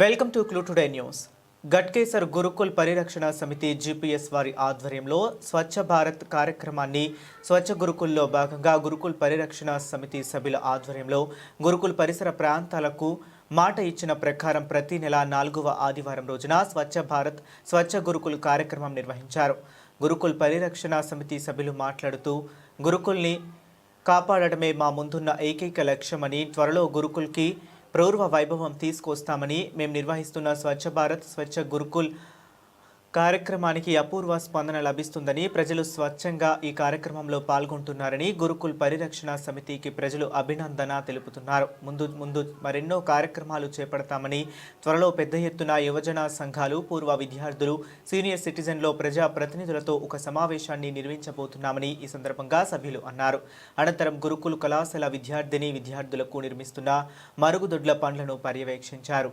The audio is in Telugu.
Welcome to clue today news. Ghatkesar Gurukul పరిరక్షణ సమితి జిపిఎస్ వారి ఆధ్వర్యంలో స్వచ్ఛ భారత్ కార్యక్రమాన్ని స్వచ్ఛ గురుకుల్లో భాగంగా గురుకుల్ పరిరక్షణ సమితి సభ్యుల ఆధ్వర్యంలో గురుకుల్ పరిసర ప్రాంతాలకు మాట ఇచ్చిన ప్రకారం ప్రతి నెల నాలుగవ ఆదివారం రోజున స్వచ్ఛ భారత్ స్వచ్ఛ గురుకుల్ కార్యక్రమం నిర్వహించారు. గురుకుల్ పరిరక్షణ సమితి సభ్యులు మాట్లాడుతూ గురుకుల్ని కాపాడటమే మా ముందున్న ఏకైక లక్ష్యమని త్వరలో గురుకుల్కి పూర్వ వైభవం తీసుకొస్తామని మేము నిర్వహిస్తున్న స్వచ్ఛ భారత్ స్వచ్ఛ గురుకుల్ కార్యక్రమానికి అపూర్వ స్పందన లభిస్తుందని ప్రజలు స్వచ్ఛంగా ఈ కార్యక్రమంలో పాల్గొంటున్నారని గురుకుల్ పరిరక్షణ సమితికి ప్రజలు అభినందన తెలుపుతున్నారు. ముందు ముందు మరెన్నో కార్యక్రమాలు చేపడతామని త్వరలో పెద్ద ఎత్తున యువజన సంఘాలు పూర్వ విద్యార్థులు సీనియర్ సిటిజన్లో ప్రజా ప్రతినిధులతో ఒక సమావేశాన్ని నిర్వహించబోతున్నామని ఈ సందర్భంగా సభ్యులు అన్నారు. అనంతరం గురుకుల్ కళాశాల విద్యార్థిని విద్యార్థులకు నిర్మిస్తున్న మరుగుదొడ్ల పనులను పర్యవేక్షించారు.